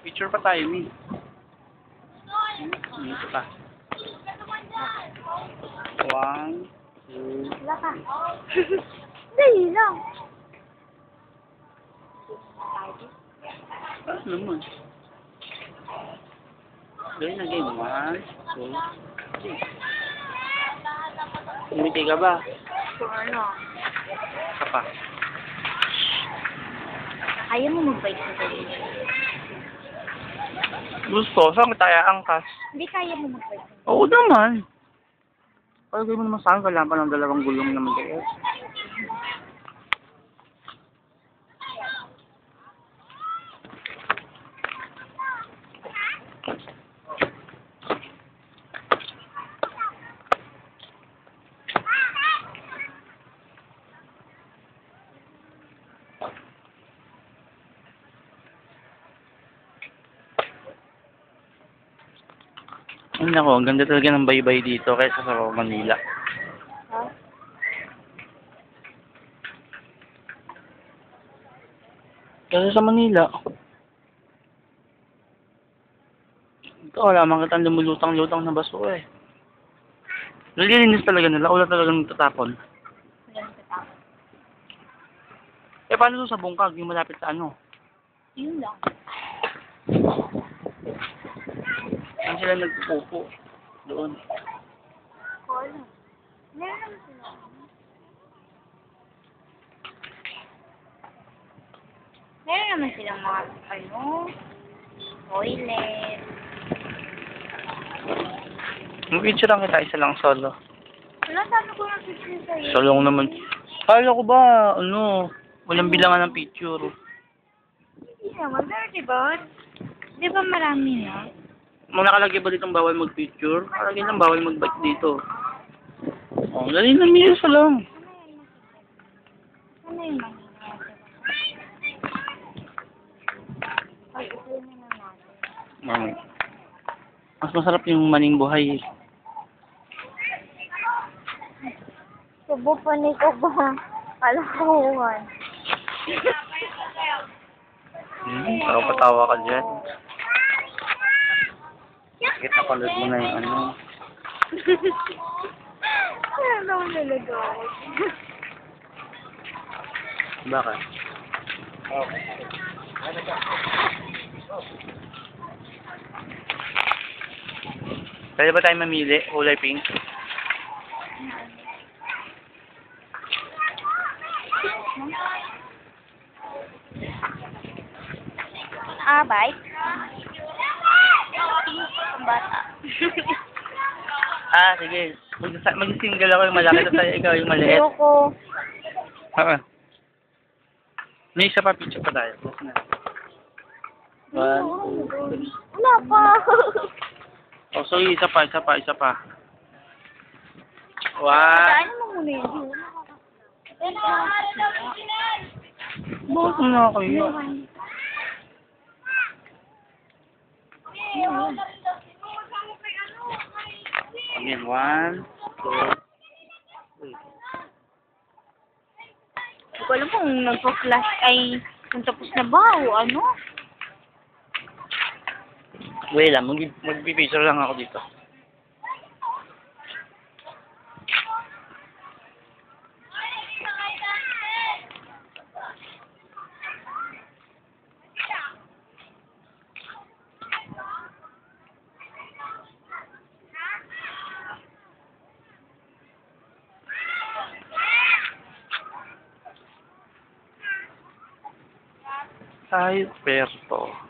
Picture pa tayo, Mi. Dito pa. One, two, Wala. Dali lang. ah, naman. Gawin again. One, two, three. Umiti ka ba? Kung ano. Isa pa. Ayaw mo mag-bike sa sarili. Gusto, saan tayo angkas? Hindi kaya mo mag-bike. Oo naman. Palagay mo naman saan, kailangan pa ng dalawang gulong na mag-ES. Ay nako, ang ganda talaga ng baybay dito kaysa sa Manila. Ha? Kasi sa Manila, ito wala man kitang lumulutang-lutang na baso eh. Nalilinis talaga nila, wala talagang tatapon. Wala nang tatapos. Eh paano sa bungkag, yung malapit sa ano? Yun lang. Saan sila nagpupo? Doon. Wala. Meron naman sila. Meron naman silang mga, ano, toilet. Mag-picture lang kita, isa lang solo. Wala, sabi ko ng picture sa'yo. Solo ko naman. Kala ko ba, ano, walang bilangan ng picture. Hindi naman, pero diba, di ba marami na? Mo nakalagay ba ditong bawal mag-picture? Nakalagay lang bawal mag-bike dito. Oh, dali na minutes lang. Ano yung natin. Mami. Mas masarap yung maning buhay. eh. Subo pa ni ko ba? Kalakuhan. Hmm, parang patawa ka dyan. Bakit napanood mo na yung ano? Ano daw nalagaw? Bakit? Pwede ba tayo mamili? Kulay pink? Ah, bike? Ang bata. Ah, sige. Mag- Mag-single ako yung malaki tapos ikaw yung maliit. Ayoko. Oo. May isa pa picture pa tayo. One, two, Wala pa. Oh, so isa pa, isa pa, isa pa. One. Saan mo muna yun? Bakit na kayo? Again, one, two, three. Hindi ko alam kung nagpa-flash ay kung tapos na ba o ano. Wait lang, mag- mag-picture lang ako dito. Ay, perto.